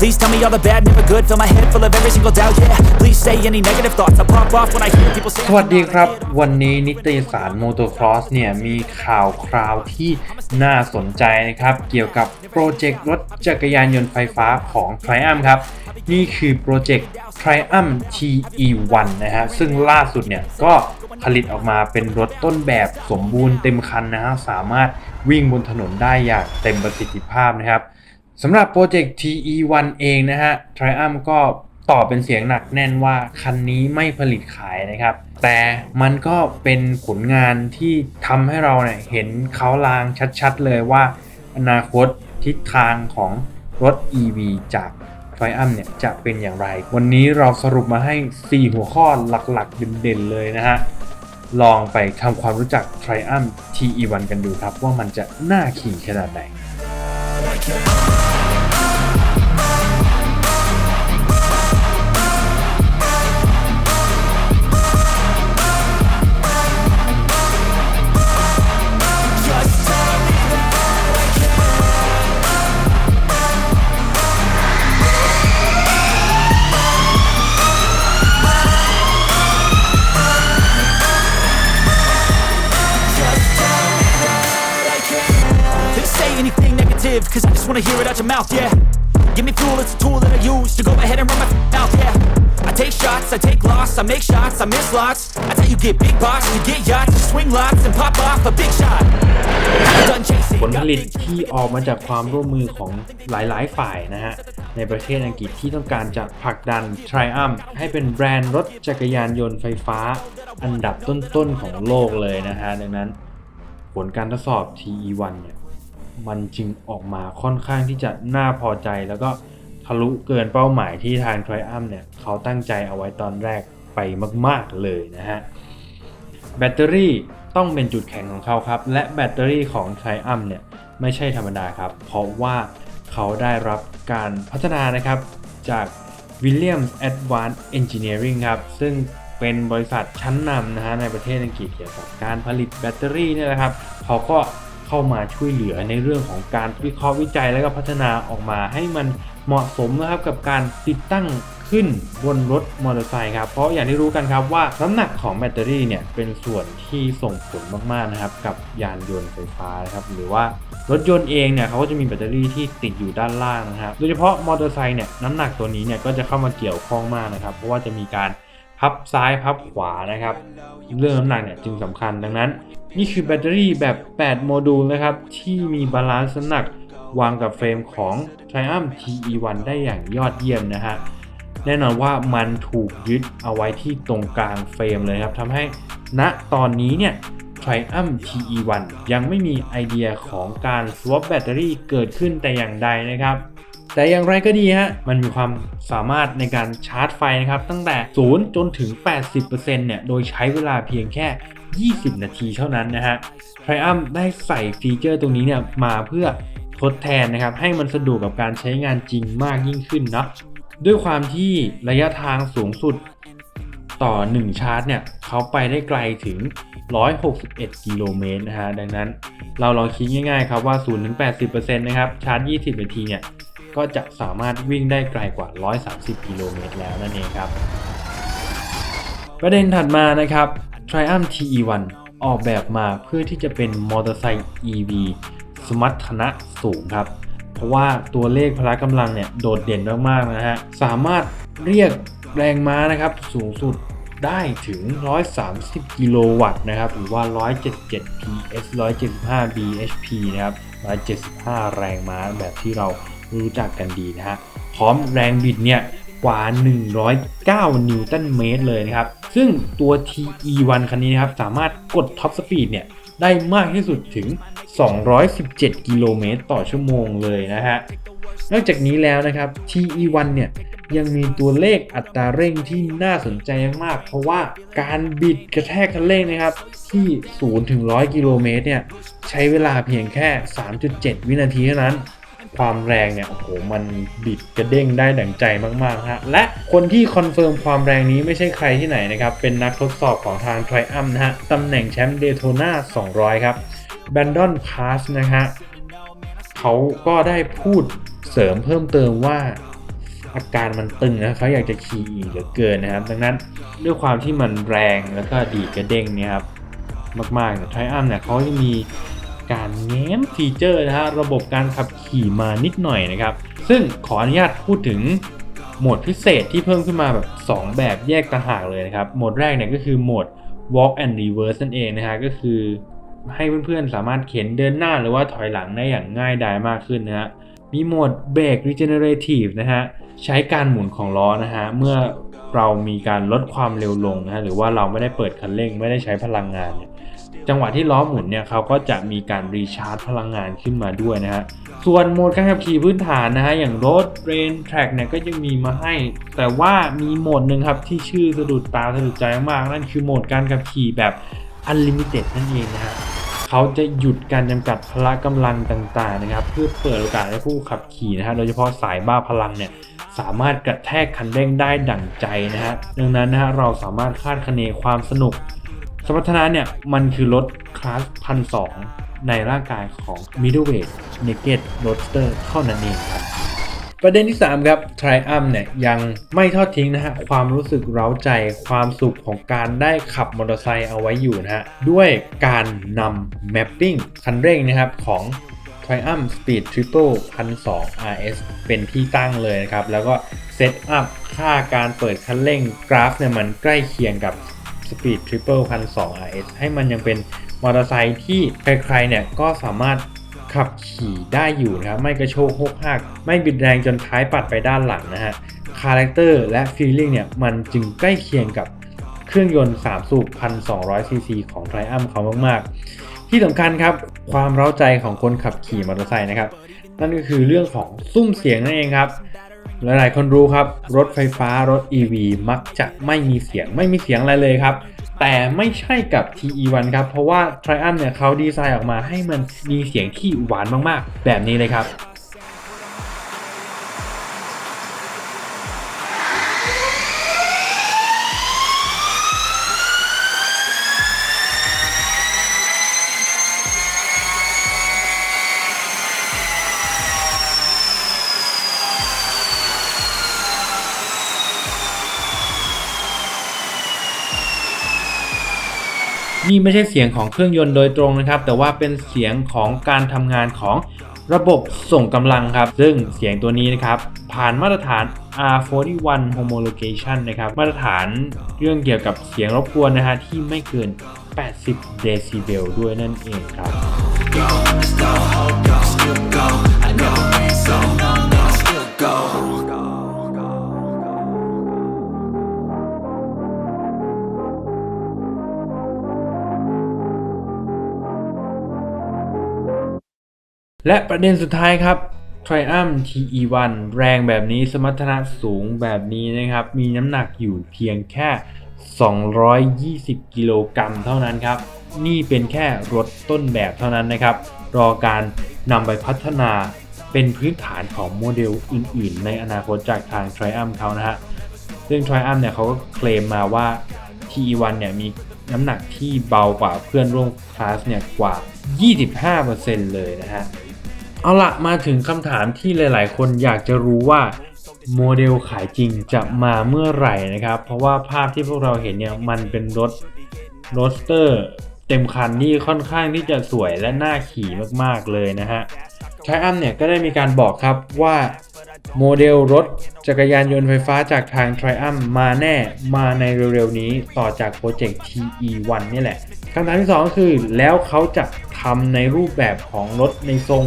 Please tell me all the bad, never good, fill my head full of every single doubt, yeah. Please say any negative thoughts, I pop off when I hear people say สวัสดีครับ วันนี้นิตยสารโมโตครอสเนี่ย มีข่าวคราวที่น่าสนใจนะครับ เกี่ยวกับโปรเจกต์รถจักรยานยนต์ไฟฟ้าของ Triumph ครับ นี่คือโปรเจกต์ Triumph TE1 นะฮะ ซึ่งล่าสุดเนี่ย ก็ผลิตออกมาเป็นรถต้นแบบสมบูรณ์เต็มคันนะฮะ สามารถวิ่งบนถนนได้อย่างเต็มประสิทธิภาพนะครับ สำหรับโปรเจกต์ TE1 เองนะฮะ Triumph ก็ตอบเป็นเสียงหนักแน่นว่าคันนี้ไม่ผลิตขายนะครับ แต่มันก็เป็นผลงานที่ทำให้เราเนี่ยเห็นเขาลางชัดๆเลยว่า อนาคตทิศทางของรถ EV จาก Triumph เนี่ยจะเป็นอย่างไร วันนี้เราสรุปมาให้ 4 หัวข้อหลักๆ เด่นๆเลยนะฮะ ลองไปทำความรู้จัก Triumph TE1 กันดูครับว่ามันจะน่าขี่ขนาดไหน negative, cause I just wanna hear it out your mouth, yeah. Give me fuel, it's a tool that I use to go ahead and run my mouth, yeah. I take shots, I take loss, I make shots, I miss lots. That's how you get big box, you get yachts, you swing lots and pop off a big shot. ผลผลิตที่ออกมาจากความร่วมมือของหลาย ๆ ฝ่ายนะฮะ ในประเทศอังกฤษที่ต้องการจะผลักดัน Triumph ให้เป็นแบรนด์รถจักรยานยนต์ไฟฟ้า อันดับต้น ๆ ของโลกเลยนะฮะ ดังนั้นผลการทดสอบ TE1 เนี่ย มันจึงออกมาค่อนข้างที่จะน่าพอใจแล้วก็ทะลุเกินเป้าหมายที่ทาง Triumph เนี่ยเขาตั้งใจเอาไว้ตอนแรกไปมาก ๆเลยนะฮะ แบตเตอรี่ต้องเป็นจุดแข็งของเขาครับ และแบตเตอรี่ของ Triumph เนี่ยไม่ใช่ธรรมดาครับ เพราะว่าเขาได้รับการพัฒนานะครับจาก Williams Advanced Engineering ครับ ซึ่งเป็นบริษัทชั้นนำนะฮะในประเทศอังกฤษเกี่ยวกับการผลิตแบตเตอรี่เนี่ยนะครับ เขาก็ เข้ามาช่วยเหลือในเรื่องของการวิเคราะห์วิจัยและก็พัฒนาออกมาให้มันเหมาะสมนะครับกับการติดตั้งขึ้นบนรถมอเตอร์ไซค์ครับเพราะอย่างที่รู้กันครับว่าน้ำหนักของแบตเตอรี่เนี่ยเป็นส่วนที่ส่งผลมากๆนะครับกับยานยนต์ไฟฟ้านะครับหรือว่ารถยนต์เองเนี่ยเขาก็จะมีแบตเตอรี่ที่ติดอยู่ด้านล่างนะครับโดยเฉพาะมอเตอร์ไซค์เนี่ยน้ำหนักตัวนี้เนี่ยก็จะเข้ามาเกี่ยวข้องมากนะครับเพราะว่าจะมีการ พับซ้ายพับขวานะครับ เรื่องน้ำหนักเนี่ยจึงสำคัญดังนั้น นี่คือแบตเตอรี่แบบ 8 โมดูลนะครับ ที่มีบาลานซ์น้ำหนักวางกับเฟรมของ Triumph TE1 ได้อย่างยอดเยี่ยมนะฮะแน่นอนว่ามันถูกยึดเอาไว้ที่ตรงกลางเฟรมเลยครับทำให้ณตอนนี้เนี่ย Triumph TE1 ยังไม่มีไอเดียของการ swap แบตเตอรี่เกิดขึ้นแต่อย่างใดนะครับ แต่อย่างไรก็ดีฮะ มันมีความสามารถในการชาร์จไฟนะครับ ตั้งแต่ 0 จนถึง 80%เนี่ย โดยใช้เวลาเพียงแค่ 20 นาทีเท่านั้นนะฮะ Triumph ได้ใส่ฟีเจอร์ตรงนี้เนี่ยมาเพื่อทดแทนนะครับ ให้มันสะดวกกับการใช้งานจริงมากยิ่งขึ้นเนาะด้วยความที่ระยะทางสูงสุดต่อ 1 ชาร์จเนี่ยเขาไปได้ไกลถึง 161 กิโลเมตรนะฮะ ดังนั้นเราลองคิดง่ายๆครับว่า 0-80%นะครับ ชาร์จ 20 นาทีเนี่ย ก็จะสามารถวิ่งได้ไกลกว่า 130 กิโลเมตรแล้วนั่นเองครับ ประเด็นถัดมานะครับ Triumph TE1 ออกแบบมาเพื่อที่จะเป็นมอเตอร์ไซค์ EV สมรรถนะสูงครับ เพราะว่าตัวเลขพละกำลังเนี่ยโดดเด่นมากๆนะฮะ สามารถเรียกแรงม้านะครับสูงสุดได้ถึง 130 กิโลวัตต์นะครับ หรือว่า 177 PS 175 bhp นะครับ 175 แรงม้าแบบที่เรา รู้จักกันดีนะฮะพร้อมแรงบิดเนี่ยกว่า 109 นิวตันเมตรเลยนะครับ ซึ่งตัว TE1 คันนี้นะครับ สามารถกดท็อปสปีดเนี่ยได้มากที่สุดถึง 217 กิโลเมตรต่อชั่วโมงเลยนะฮะ นอกจากนี้แล้วนะครับ TE1 เนี่ยยังมีตัวเลขอัตราเร่งที่น่าสนใจมาก เพราะว่าการบิดกระแทกคันเร่งนะครับ ที่ 0 ถึง 100 กิโลเมตรเนี่ยใช้เวลาเพียงแค่ 3.7 วินาทีเท่านั้น ความแรงเนี่ยโอ้โหมันบิดกระเด้งได้ดั่งใจมากๆฮะและคนที่คอนเฟิร์มความแรงนี้ไม่ใช่ใครที่ไหนนะครับ เป็นนักทดสอบของทาง Triumph นะฮะตำแหน่งแชมป์เดโ o นา200 ครับแบนดอนคาสนะฮะเขาก็ได้พูดเสริมเพิ่มเติมว่าอาการมันตึงนะเขาอยากจะขี่อีกเหลือเกินนะครับ ดังนั้นด้วยความที่มันแรงแล้วก็ดีกระเด้งเนี่ยครับมากๆเนี่ยไทอัมเนี่ยเขาจะมี การแง้มฟีเจอร์นะฮะระบบการขับขี่มานิดหน่อยนะครับ ซึ่งขออนุญาตพูดถึงโหมดพิเศษที่เพิ่มขึ้นมาแบบ 2 แบบแยกต่างหากเลยนะครับ โหมดแรกเนี่ยก็คือโหมด walk and reverse นั่นเองนะฮะก็คือให้เพื่อนๆสามารถเข็นเดินหน้าหรือว่าถอยหลังได้อย่างง่ายดายมากขึ้นนะฮะมีโหมด brake regenerative นะฮะใช้การหมุนของล้อนะฮะเมื่อเรามีการลดความเร็วลงนะฮะหรือว่าเราไม่ได้เปิดคันเร่งไม่ได้ใช้พลังงานเนี่ย จังหวะที่ล้อหมุนเนี่ยเขาก็จะมีการรีชาร์จพลังงานขึ้นมาด้วยนะฮะ ส่วนโหมดการขับขี่พื้นฐานนะฮะ อย่าง Road Rain Track เนี่ยก็ยังมีมาให้ แต่ว่ามีโหมดหนึ่งครับที่ชื่อสะดุดตาสะดุดใจมาก นั่นคือโหมดการขับขี่แบบ Unlimited นั่นเองนะฮะเขาจะหยุดการจำกัดพละกำลังต่างๆนะครับ เพื่อเปิดโอกาสให้ผู้ขับขี่นะฮะโดยเฉพาะสายบ้าพลังเนี่ยสามารถกระแทกคันเร่งได้ดั่งใจนะฮะดังนั้นนะฮะเราสามารถคาดคะเนความสนุก สมรรถนะเนี่ย มันคือรถคลาสพันสในร่างกายของ Middleweight Naked Roadster เท่านั้นเองครับ ประเด็นที่ 3 ครับ Triumph เนี่ย ยังไม่ทอดทิ้งนะฮะ ความรู้สึกเร้าใจความสุขของการได้ขับมอเตอร์ไซค์เอาไว้อยู่นะฮะ ด้วยการนำ mapping คันเร่งนะครับของ Triumph Speed Triple 1002 RS เป็นที่ตั้งเลยนะครับ แล้วก็เซตอัพค่าการเปิดคันเร่งกราฟเนี่ยมันใกล้เคียงกับ Speed Triple 1002 RS ให้มันยังเป็นมอเตอร์ไซค์ที่ใครๆเนี่ยก็สามารถขับขี่ได้อยู่นะครับไม่กระโชกหกหัก ไม่บิดแรงจนท้ายปัดไปด้านหลังนะฮะคาแรคเตอร์และฟีลลิ่งเนี่ยมันจึงใกล้เคียงกับเครื่องยนต์ 3 สูบ 1,200 ซีซีของ Triumph เขามากๆ ที่สำคัญครับ ความเร้าใจของคนขับขี่มอเตอร์ไซค์นะครับ นั่นก็คือเรื่องของซุ้มเสียงนั่นเองครับ หลายๆ คนรู้ครับ รถไฟฟ้ารถ EV มักจะไม่มีเสียงไม่มีเสียงอะไรเลยครับ แต่ไม่ใช่กับ TE1 ครับ เพราะว่า Triumph เนี่ยเขาดีไซน์ออกมาให้มันมีเสียงที่หวานมากๆ แบบนี้เลยครับ นี่ไม่ใช่เสียงของเครื่องยนต์โดยตรงนะครับ แต่ว่าเป็นเสียงของการทำงานของระบบส่งกำลังครับ ซึ่งเสียงตัวนี้นะครับ ผ่านมาตรฐาน R41 homologation นะครับ มาตรฐานเรื่องเกี่ยวกับเสียงรบกวนนะฮะที่ไม่เกิน 80 เดซิเบลด้วยนั่นเองครับ และประเด็นสุดท้ายครับ Triumph TE1 แรงแบบนี้สมรรถนะสูงแบบนี้นะครับ มีน้ำหนักอยู่เพียงแค่ 220 กิโลกรัมเท่านั้นครับ นี่เป็นแค่รถต้นแบบเท่านั้นนะครับ รอการนำไปพัฒนาเป็นพื้นฐานของโมเดลอื่นๆ ในอนาคตจากทาง Triumph เขานะฮะ ซึ่ง Triumph เนี่ยเขาก็เคลมมาว่า TE1 เนี่ยมีน้ำหนักที่เบากว่าเพื่อนร่วมคลาสเนี่ยกว่า 25%เลยนะฮะ เอาละมาถึงคำถามที่หลาย ๆ คนอยากจะรู้ว่าโมเดลขายจริงจะมาเมื่อไหร่นะครับ เพราะว่าภาพที่พวกเราเห็นเนี่ยมันเป็นรถโรสเตอร์เต็มคันที่ค่อนข้างที่จะสวยและน่าขี่มากๆเลยนะฮะชายอัมเนี่ยก็ได้มีการบอกครับว่าโมเดลรถจักรยานยนต์ไฟฟ้าจากทาง t r i u m p มาแน่มาในเร็วๆนี้ต่อจากโปรเจกต์ TE1 นี่แหละคำถามที่2ก็คือ แล้วเขาจะทำในรูปแบบของรถในทรง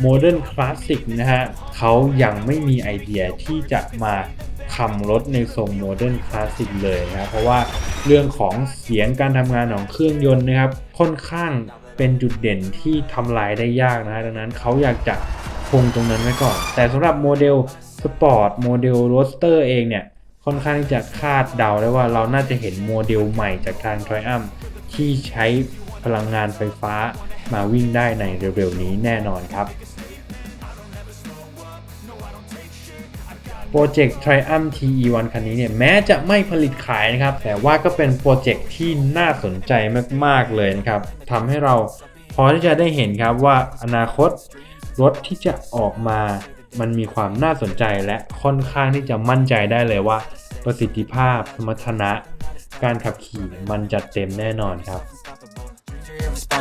โมเดิร์นคลาสสิกนะฮะเขายังไม่มีไอเดียที่จะมาทำรถในทรงโมเดิร์นคลาสสิกเลยนะครับเพราะว่าเรื่องของเสียงการทำงานของเครื่องยนต์นะครับ ค่อนข้างเป็นจุดเด่นที่ทำลายได้ยากนะฮะดังนั้นเขาอยากจะคงตรงนั้นไว้ก่อน แต่สำหรับโมเดลสปอร์ตโมเดลโรสเตอร์เองเนี่ย ค่อนข้างที่จะคาดเดาได้ว่าเราน่าจะเห็นโมเดลใหม่จากทาง Triumph ที่ใช้ พลังงานไฟฟ้ามาวิ่งได้ในเร็วๆนี้แน่นอนครับโปรเจกต์ Triumph TE1 คันนี้เนี่ยแม้จะไม่ผลิตขายนะครับ แต่ว่าก็เป็นโปรเจกต์ที่น่าสนใจมากๆเลยนะครับทำให้เราพอที่จะได้เห็นครับว่าอนาคตรถที่จะออกมา มันมีความน่าสนใจและค่อนข้างที่จะมั่นใจได้เลยว่า ประสิทธิภาพสมรรถนะ การขับขี่มันจัดเต็มแน่นอนครับ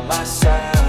on my side.